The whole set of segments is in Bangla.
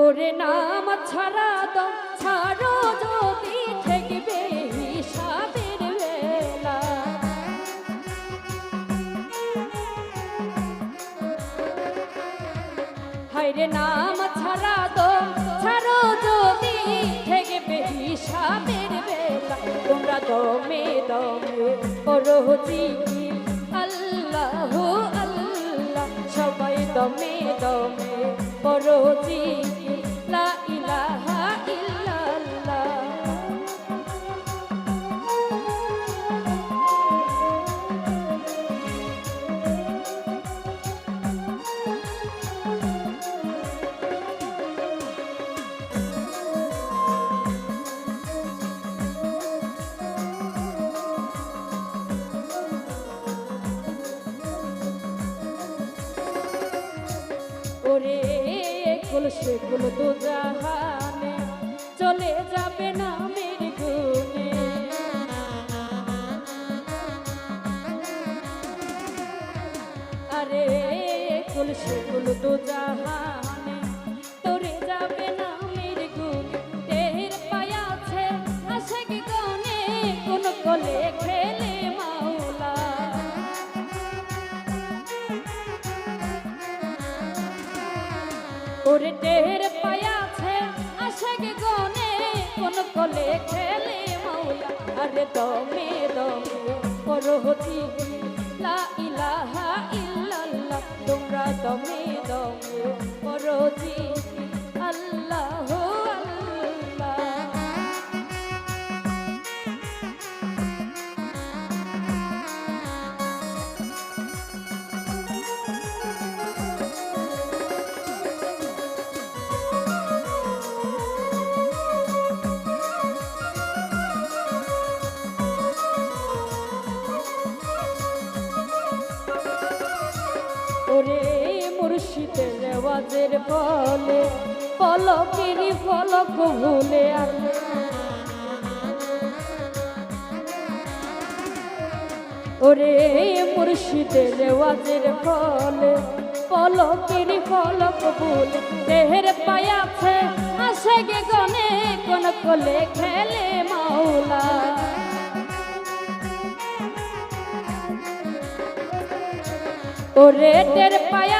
ওরে নাম ছাড়া তো ছাড়ো যদি ঠেকবে হিসাবের বেলা। হাইরে নাম ছাড়া তো ছাড়ো যদি ঠেকবে হিসাবের বেলা। তোমরা দমে দমে পরহতি আল্লাহ আল্লাহ, সবাই দমে দমে লা কুল সে কুল দু জাহানে চলে যাবে না মেরে গুনে আরে কুল সে কুল দু জাহানে ওরে টের পায়াছে আশেক গনে, কোন কলে খেলে মাওলা আরে দমে দমে পরহতি লা ইলাহা ইল্লাল্লাহ, তোমরা দমে দমে পরহতি মুর্শিদের রেওয়াজের ফলে পলকেরই ফলক ভুলে আর ওরে মুর্শিদের রেওয়াজের ফলে পলকেরই ফলক ভুলে, দেহের পায়াছে আসে গে গনে, কোন কলে খেলে মাওলা। ওরে টের পায়াছে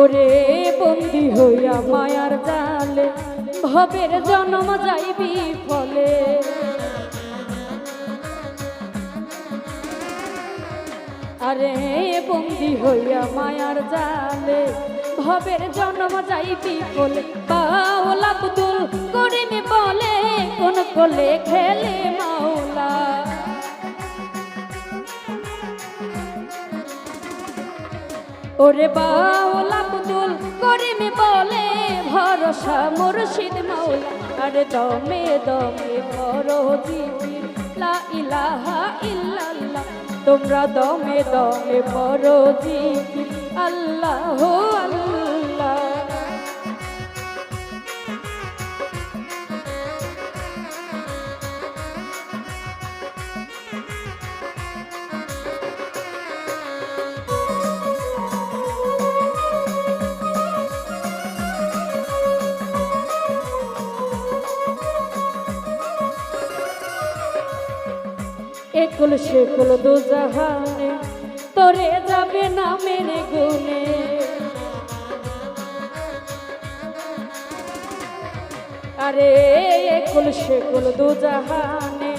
ওরে বন্দি হইয়া মায়ার জালে, ভবের জন্ম যাইবি ফলে। আরে বন্দি হইয়া মায়ার জালে, ভবের জন্ম যাইবি ফলে। বাউলা পুতুল করিমি বলে, কোন কোলে খেলে মাওলা ওরে বাউলা পুতুল, করিমি বলে ভরসা মুর্শিদ মাওলা আরে দমে দমে ভরো লা ইলাহা ইল্লাল্লাহ। তোমরা দমে দমে ভরো আল্লাহ আল্লাহ একুল সেকুল দু জাহানে, তোরে যাবে না মেরে গুনে আরে একুল সেকুল দু জাহানে,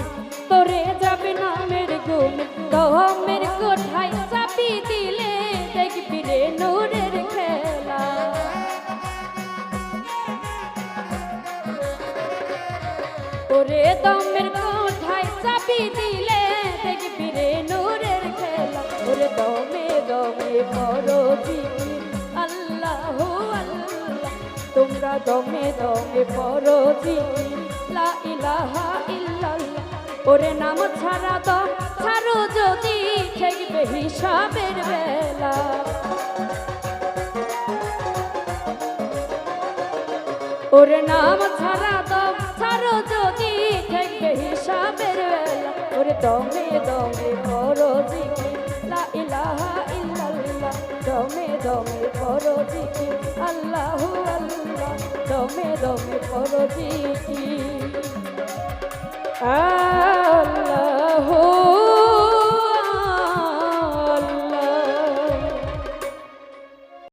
তোরে যাবে না মেরে গুনে গমের কোঠায় চাপি দিলে দেখবি রে নূরের খেলা। ওরে দমের কোঠায় চাপি দিলে দমে দমে করো জিকির আল্লাহ আল্লাহ, তোমরা দমে দমে করো জিকির লা ইলাহা ওরে নাম ছাড়া দম ছাড়ো যদি ঠেকবে হিসাবের বেলা। ওর নাম ছাড়া দম ছাড়ো যদি দেখবে হিসাবের বেলা। ওর দমে দমে করো জিকির লা ইলাহা ইল্লাল্লাহ। দমে দমে পড়ো জিকির। আল্লাহু আল্লাহ। দমে দমে পড়ো জিকির। আ